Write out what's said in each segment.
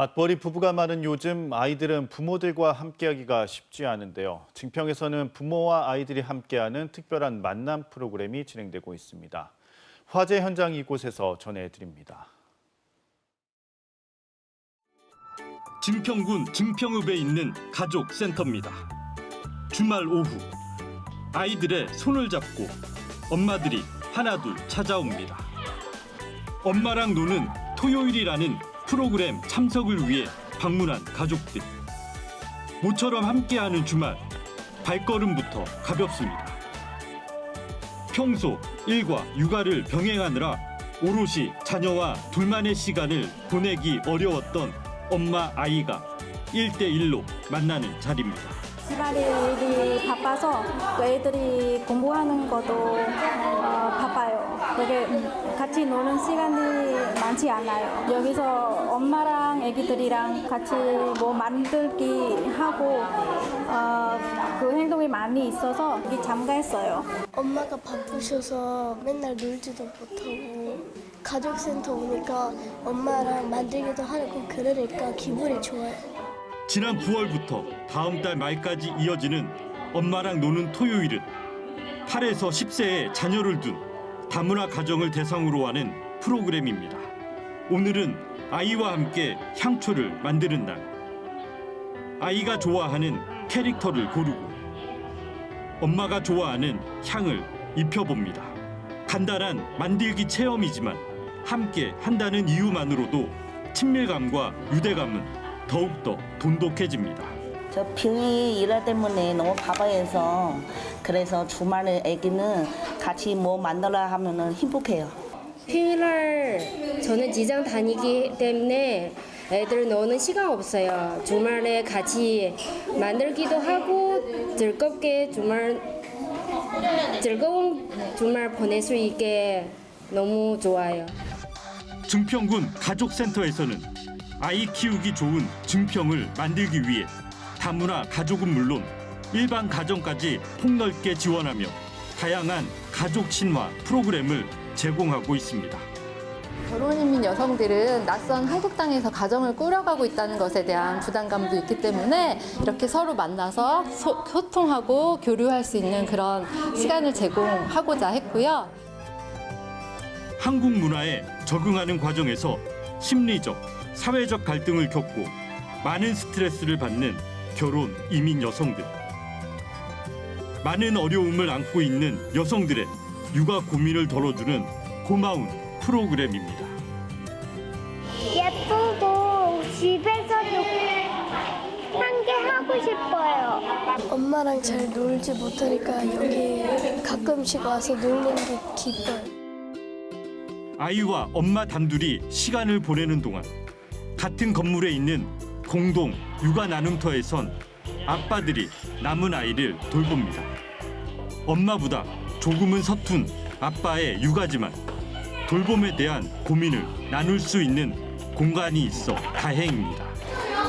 맞벌이 부부가 많은 요즘 아이들은 부모들과 함께하기가 쉽지 않은데요. 증평에서는 부모와 아이들이 함께하는 특별한 만남 프로그램이 진행되고 있습니다. 화재 현장 이곳에서 전해드립니다. 증평군 증평읍에 있는 가족센터입니다. 주말 오후 아이들의 손을 잡고 엄마들이 하나둘 찾아옵니다. 엄마랑 노는 토요일이라는 프로그램 참석을 위해 방문한 가족들. 모처럼 함께하는 주말 발걸음부터 가볍습니다. 평소 일과 육아를 병행하느라 오롯이 자녀와 둘만의 시간을 보내기 어려웠던 엄마 아이가 일대일로 만나는 자리입니다. 집안일이 바빠서 또 애들이 공부하는 것도 어, 바빠요. 그게 음, 같이 노는 시간이 많지 않아요. 여기서 엄마랑 애기들이랑 같이 뭐 만들기 하고 어, 그 행동이 많이 있어서 여기 참가했어요. 엄마가 바쁘셔서 맨날 놀지도 못하고 가족센터 오니까 엄마랑 만들기도 하고 그러니까 기분이 좋아요. 지난 9월부터 다음 달 말까지 이어지는 엄마랑 노는 토요일은 8에서 10세의 자녀를 둔 다문화 가정을 대상으로 하는 프로그램입니다. 오늘은 아이와 함께 향초를 만드는 날. 아이가 좋아하는 캐릭터를 고르고 엄마가 좋아하는 향을 입혀봅니다. 간단한 만들기 체험이지만 함께 한다는 이유만으로도 친밀감과 유대감은 더욱더 돈독해집니다. 저 병이 일할 때문에 너무 바빠해서 그래서 주말에 아기는 같이 뭐 만들어 하면은 행복해요. 평일날 저는 직장 다니기 때문에 애들 노는 시간 없어요. 주말에 같이 만들기도 하고 즐겁게 주말 즐거운 주말 보낼 수 있게 너무 좋아요. 증평군 가족센터에서는 아이 키우기 좋은 증평을 만들기 위해 다문화 가족은 물론 일반 가정까지 폭넓게 지원하며 다양한 가족 친화 프로그램을 제공하고 있습니다. 결혼이민 여성들은 낯선 한국 땅에서 가정을 꾸려가고 있다는 것에 대한 부담감도 있기 때문에 이렇게 서로 만나서 소, 소통하고 교류할 수 있는 그런 시간을 제공하고자 했고요. 한국 문화에 적응하는 과정에서 심리적, 사회적 갈등을 겪고 많은 스트레스를 받는 결혼 이민 여성들. 많은 어려움을 안고 있는 여성들의 육아 고민을 덜어주는 고마운 프로그램입니다. 예쁘고 집에서도 함께 하고 싶어요. 엄마랑 잘 놀지 못하니까 여기 가끔씩 와서 놀는 게 기뻐요. 아이와 엄마 단둘이 시간을 보내는 동안 같은 건물에 있는 공동 육아 나눔터에선 아빠들이 남은 아이를 돌봅니다. 엄마보다 조금은 서툰 아빠의 육아지만 돌봄에 대한 고민을 나눌 수 있는 공간이 있어 다행입니다.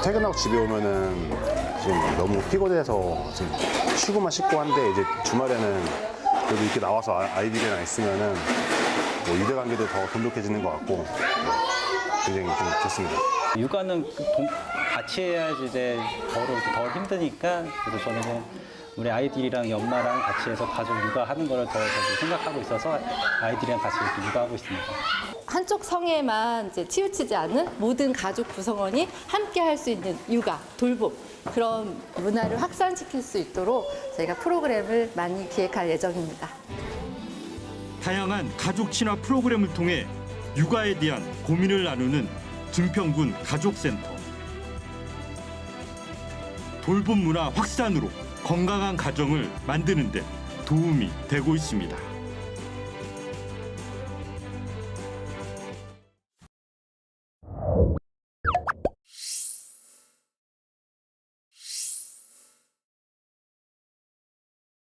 퇴근하고 집에 오면은 지금 너무 피곤해서 지금 쉬고만 싶고 한데 이제 주말에는 그래도 이렇게 나와서 아- 아이들이랑 있으면은 뭐 유대 관계도 더 돈독해지는 것 같고 네, 굉장히 좀 좋습니다. 육아는 그 동- 같이 해야지 이제 덜, 덜 힘드니까 그래서 저는 그냥 우리 아이들이랑 엄마랑 같이 해서 가족 육아하는 거를 더 생각하고 있어서 아이들이랑 같이 이렇게 육아하고 있습니다. 한쪽 성에만 이제 치우치지 않은 모든 가족 구성원이 함께 할 수 있는 육아, 돌봄 그런 문화를 확산시킬 수 있도록 저희가 프로그램을 많이 기획할 예정입니다. 다양한 가족 친화 프로그램을 통해 육아에 대한 고민을 나누는 증평군 가족센터. 돌봄 문화 확산으로 건강한 가정을 만드는 데 도움이 되고 있습니다.